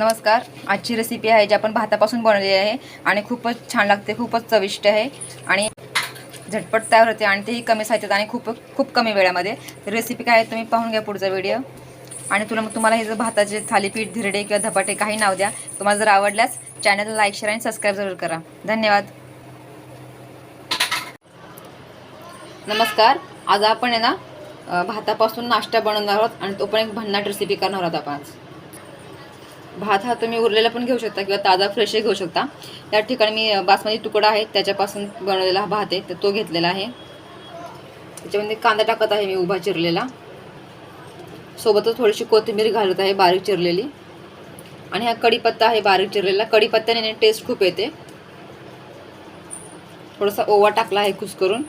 नमस्कार. आजची रेसिपी आहे जी आपण भातापासून बनवलेली आहे आणि खूपच छान लागते खूपच चविष्ट आहे आणि झटपट तयार होते आणि तेही कमी साहित्यात आणि खूप खूप कमी वेळामध्ये. रेसिपी काय आहे तुम्ही पाहून घ्या पुढचा व्हिडिओ आणि तुला तुम्हाला हे जर भाताचे थालीपीठ धिरडे किंवा धपाटे काही नाव द्या तुम्हाला जर आवडल्यास चॅनलला लाईक शेअर आणि सबस्क्राईब जरूर करा. धन्यवाद. नमस्कार. आज आपण आहे ना भातापासून नाश्ता बनवणार आहोत आणि तो पण एक भन्नाट रेसिपी करणार आहोत आपण भात हा तुम्ही उरलेला पण घेऊ शकता किंवा ताजा फ्रेशही घेऊ शकता. त्या ठिकाणी मी बासमती तुकडा आहे त्याच्यापासून बनवलेला हा भात आहे तर तो घेतलेला आहे. त्याच्यामध्ये कांदा टाकत आहे मी उभा चिरलेला. सोबतच थोडीशी कोथिंबीर घालत आहे बारीक चिरलेली. आणि हा कढीपत्ता आहे बारीक चिरलेला. कढीपत्त्याने टेस्ट खूप येते. थोडासा ओवा टाकला आहे कुस करून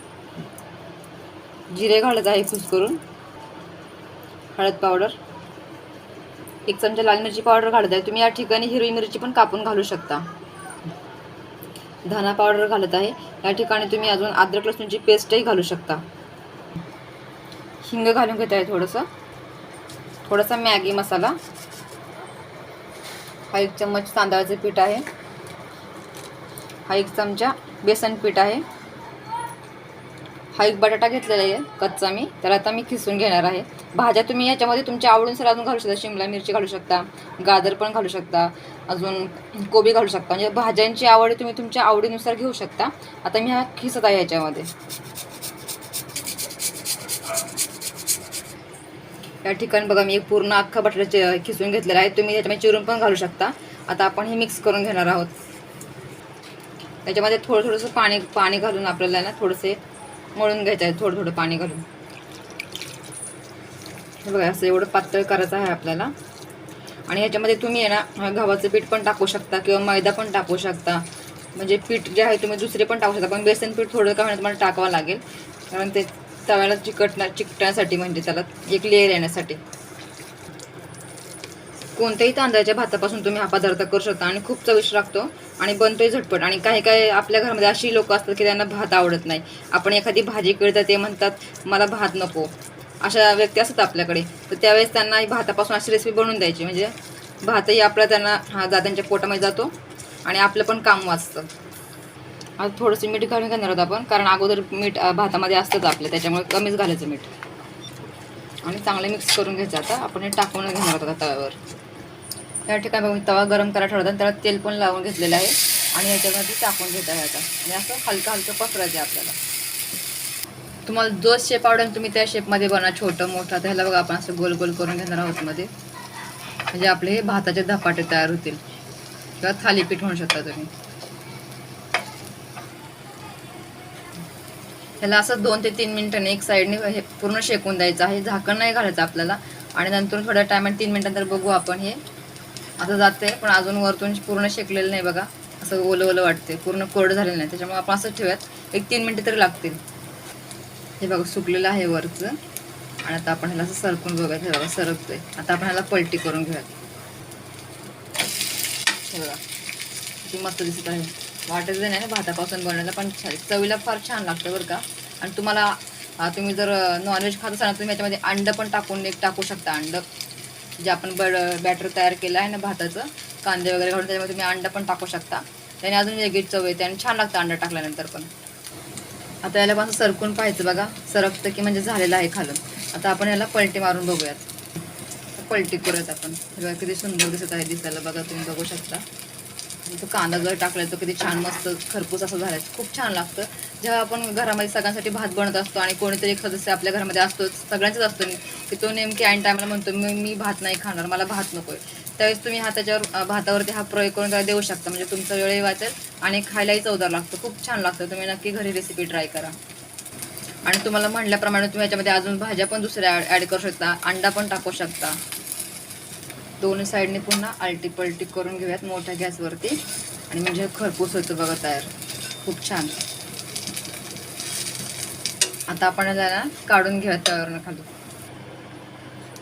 जिरे घालत आहे कुस करून हळद पावडर. एक चमचा लाल मिरची पावडर घालत आहे. तुम्ही या ठिकाणी हिरवी मिरची पण कापून घालू शकता. धना पावडर घालत आहे. या ठिकाणी तुम्ही अजून अद्रक लसूणची पेस्टही घालू शकता. हिंग घालून घेत आहे थोडंसं. थोडासा मॅगी मसाला. हा एक चम्मच तांदळाचं पीठ आहे. हा एक चमचा बेसन पीठ आहे. हा एक बटाटा घेतलेला आहे कच्चा मी. तर आता मी खिसून घेणार आहे. भाज्या तुम्ही याच्यामध्ये तुमच्या आवडीनुसार अजून घालू शकता. शिमला मिरची घालू शकता गाजर पण घालू शकता अजून कोबी घालू शकता. म्हणजे भाज्यांची आवड तुम्ही तुमच्या आवडीनुसार घेऊ शकता. आता मी हा खिसत आहे याच्यामध्ये. या ठिकाणी बघा मी एक पूर्ण अख्खा बटाटा खिसून घेतलेला आहे. तुम्ही याच्यामध्ये चिरून पण घालू शकता. आता आपण हे मिक्स करून घेणार आहोत. त्याच्यामध्ये थोडं थोडंसं पाणी पाणी घालून आपल्याला ना थोडंसे मळून घ्यायचं आहे थोडं थोडं पाणी घालून. हे बघा असं एवढं पातळ करायचं आहे आपल्याला. आणि ह्याच्यामध्ये तुम्ही आहे ना गव्हाचं पीठ पण टाकू शकता किंवा मैदा पण टाकू शकता. म्हणजे पीठ जे आहे तुम्ही दुसरे पण टाकू शकता पण बेसन पीठ थोडं का तुम्हाला टाकावं लागेल. कारण ते तव्याला चिकटण्या चिकटण्यासाठी म्हणजे त्याला एक लेअर येण्यासाठी. कोणत्याही तांदळाच्या भातापासून तुम्ही हा पदार्थ करू शकता आणि खूप चविष्ट लागतो आणि बनतोय झटपट. आणि काही काही आपल्या घरामध्ये अशी लोक असतात की त्यांना भात आवडत नाही. आपण एखादी भाजी करता ते म्हणतात मला भात नको. अशा व्यक्ती असतात आपल्याकडे. तर त्यावेळेस त्यांना भातापासून अशी रेसिपी बनवून द्यायची. म्हणजे भातही आपला त्यांना हा जा त्यांच्या पोटामध्ये जातो आणि आपलं पण काम वाचतं. आता थोडंसं मीठ घालून घेणार आहोत आपण कारण अगोदर मीठ भातामध्ये असतंच आपलं त्याच्यामुळे कमीच घालायचं मीठ. आणि चांगलं मिक्स करून घ्यायचं आता. आपण हे टाकून घेणार आहोत आता तव्यावर. या ठिकाणी मी तवा गरम करायला ठेवला आणि त्याला तेल पण लावून घेतलेलं आहे. आणि याच्यामध्ये टाकून घेत आहे आता. आणि असं हलकं हलकं पसरायचं आहे आपल्याला. तुम्हाला जो शेप आवडेल तुम्ही त्या शेपमध्ये बना छोटं मोठं. तर ह्याला बघा आपण असं गोल गोल करून घेणार आहोत मध्ये. म्हणजे आपले हे भाताचे धपाटे तयार होतील. किंवा थालीपीठ म्हणू शकता तुम्ही. ह्याला असं दोन ते तीन मिनिटांनी एक साईडने हे पूर्ण शेकून द्यायचं आहे. झाकण नाही घालायचं आपल्याला. आणि नंतर थोड्या टायमात तीन मिनिटांनंतर बघू आपण हे असं जाते पण अजून वरतून पूर्ण शेकलेलं नाही बघा. असं ओलं ओलं वाटते पूर्ण कोरडं झालेलं नाही. त्याच्यामुळे आपण असं ठेवूयात. एक तीन मिनिटं तरी लागतील. हे बघा सुकलेलं आहे वरचं. आणि आता आपण ह्याला असं सरकून बघायचं हे बघा सरकतोय. आता आपण ह्याला पलटी करून घेऊयात. हे बघा किती मस्त दिसत आहे. वाटत नाही ना भातापासून बनवायला पण छान. चवीला फार छान लागतं बरं का. आणि तुम्हाला तुम्ही जर नॉनव्हेज खात असाल तुम्ही याच्यामध्ये अंडं पण टाकून एक टाकू शकता अंडं. जे आपण बड बॅटर तयार केलं आहे ना भाताचं कांदे वगैरे घालून त्याच्यामध्ये तुम्ही अंडा पण टाकू शकता. त्याने अजून वेगळी चव येते आणि छान लागतं अंडा टाकल्यानंतर पण. आता याला पण सरकून पाहायचं बघा सरकतं की म्हणजे झालेलं आहे खालून. आता आपण याला पलटी मारून बघूयात. पलटी करूयात आपण. किती सुंदर दिसत आहे दिसायला. बघा तुम्ही बघू शकता. तो कांदा जर टाकला तो किती छान मस्त खरपूस असं झालं खूप छान लागतं जेव्हा आपण घरामध्ये सगळ्यांसाठी भात बनत असतो आणि कोणीतरी एक सदस्य आपल्या घरामध्ये असतो सगळ्यांचाच असतो की तो नेमकी ऐन टायमाला म्हणतो मी मी भात नाही खाणार मला भात नको आहे त्यावेळेस तुम्ही हा त्याच्यावर भातावरती हा प्रयोग करून त्याला देऊ शकता. म्हणजे तुमचा वेळही वाचेल आणि खायलाही चवदार लागतो. खूप छान लागतं. तुम्ही नक्की घरी रेसिपी ट्राय करा. आणि तुम्हाला म्हणल्याप्रमाणे तुम्ही याच्यामध्ये अजून भाज्या पण दुसऱ्या ॲड करू शकता. अंडा पण टाकू शकता. दोन्ही साईडने पुन्हा आलटी पलटी करून घेऊयात मोठ्या गॅसवरती. आणि म्हणजे खरपूस होतं बघा तयार. खूप छान. आता आपण याला काढून घेऊयात तव्यावरनं खाली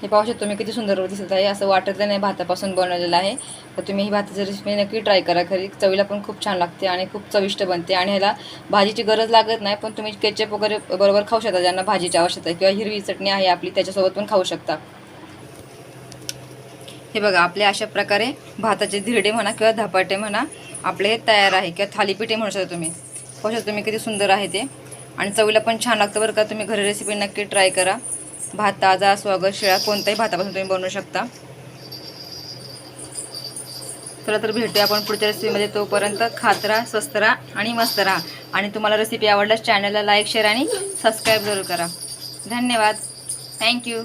हे पाहू शकतो तुम्ही किती सुंदर दिसत आहे. असं वाटत नाही भातापासून बनवलेलं आहे. तर तुम्ही ही भाताची रेसिपी नक्की ट्राय करा खरी. चवीला पण खूप छान लागते आणि खूप चविष्ट बनते. आणि ह्याला भाजीची गरज लागत नाही पण तुम्ही केचप वगैरे बरोबर खाऊ शकता. ज्यांना भाजीची आवश्यकता आहे किंवा हिरवी चटणी आहे आपली त्याच्यासोबत पण खाऊ शकता. हे बघा आपले अशा प्रकारे भाताचे धिरडे म्हणा किंवा धपाटे म्हणा आपले हे तयार आहे किंवा थालीपीठे म्हणू शकता तुम्ही. पाहू शकता तुम्ही किती सुंदर आहे ते. आणि चवीला पण छान लागतं बरं का तुम्ही घरी रेसिपी नक्की ट्राय करा. भात ताजा स्वागत शिळा कोणत्याही भातापासून तुम्ही बनवू शकता. चला तर भेटूया आपण पुढच्या रेसिपीमध्ये तोपर्यंत खात राहा स्वस्त राहा आणि मस्त राहा. आणि तुम्हाला रेसिपी आवडल्यास चॅनलला लाईक शेअर आणि सबस्क्राईब जरूर करा. धन्यवाद. थँक्यू